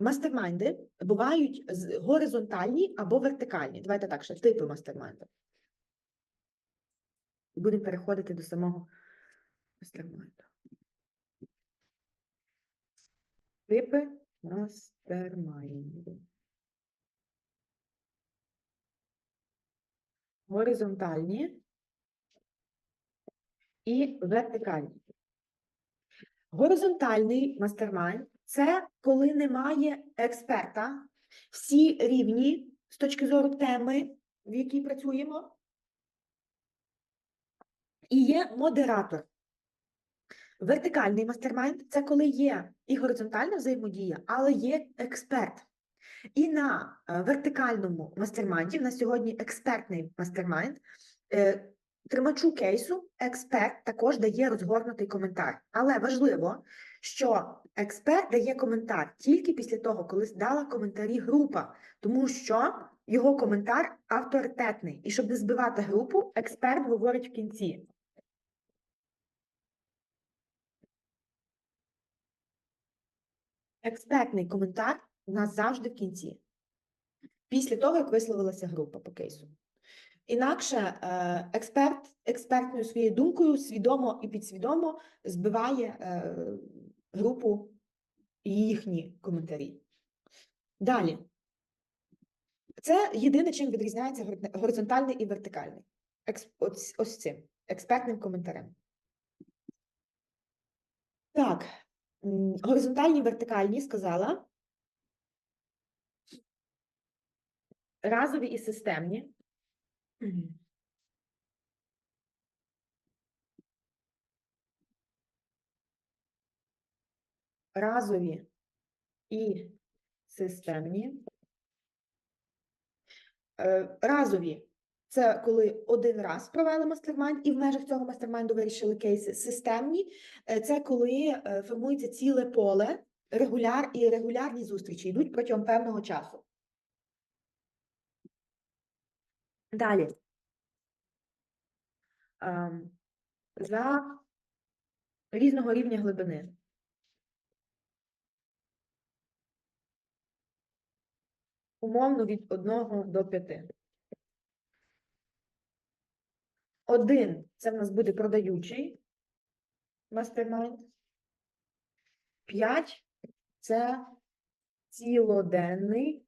мастермайнди бувають горизонтальні або вертикальні. Давайте так, ще типи мастермайнду. Будемо переходити до самого мастермайнду. Типи мастермайнду. Горизонтальні і вертикальні. Горизонтальний мастермайнд це коли немає експерта, всі рівні з точки зору теми, в якій працюємо, і є модератор. Вертикальний мастермайнд це коли є і горизонтальна взаємодія, але є експерт. І на е, вертикальному мастермайнді, в нас сьогодні експертний мастермайнд, е, тримачу кейсу експерт також дає розгорнутий коментар. Але важливо, що експерт дає коментар тільки після того, коли здала коментарі група, тому що його коментар авторитетний. І щоб не збивати групу, експерт говорить в кінці. Експертний коментар у нас завжди в кінці. Після того, як висловилася група по кейсу. Інакше е, експерт експертною своєю думкою свідомо і підсвідомо збиває е, групу і їхні коментарі. Далі. Це єдине, чим відрізняється горизонтальний і вертикальний. Ось, ось цим експертним коментарем. Так, горизонтальні і вертикальні сказала. Разові і системні. Разові і системні. Е, Разові це коли один раз провели мастермайнд і в межах цього мастермайнду вирішили кейси. Системні е, це коли е, формується ціле поле, регуляр і регулярні зустрічі йдуть протягом певного часу. Далі. За різного рівня глибини. Умовно від 1 до 5. Один це в нас буде продаючий мастермайнд. П'ять це цілоденний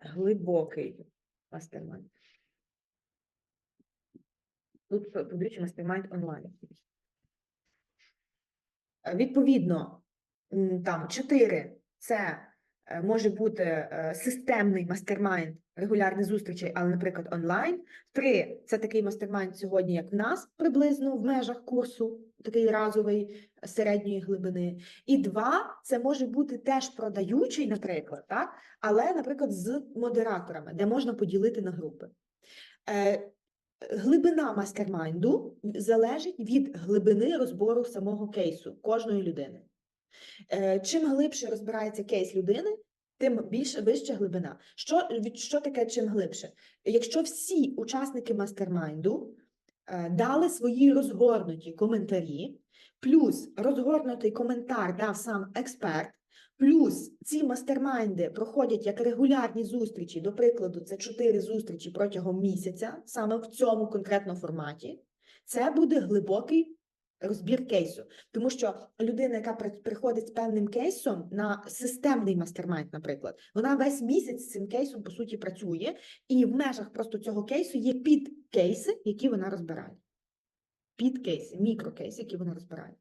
глибокий мастермайнд. Тут продаючий мастермайнд онлайн. Е, Відповідно, там 4 це може бути е, системний мастермайнд регулярних зустрічей, але, наприклад, онлайн. Три це такий мастермайнд сьогодні, як в нас, приблизно в межах курсу, такий разовий е, середньої глибини. І два це може бути теж продаючий, наприклад, так? але, наприклад, з модераторами, де можна поділити на групи. Е, Глибина мастермайнду залежить від глибини розбору самого кейсу кожної людини. Е, Чим глибше розбирається кейс людини, тим більше вища глибина. Що, що таке чим глибше? Якщо всі учасники мастермайнду е, дали свої розгорнуті коментарі, плюс розгорнутий коментар дав сам експерт, плюс ці мастермайнди проходять як регулярні зустрічі, до прикладу, це чотири зустрічі протягом місяця, саме в цьому конкретному форматі, це буде глибокий розбір кейсу. Тому що людина, яка при- приходить з певним кейсом на системний мастермайнд, наприклад, вона весь місяць з цим кейсом по суті працює, і в межах просто цього кейсу є підкейси, які вона розбирає. Підкейси, мікрокейси, які вона розбирає.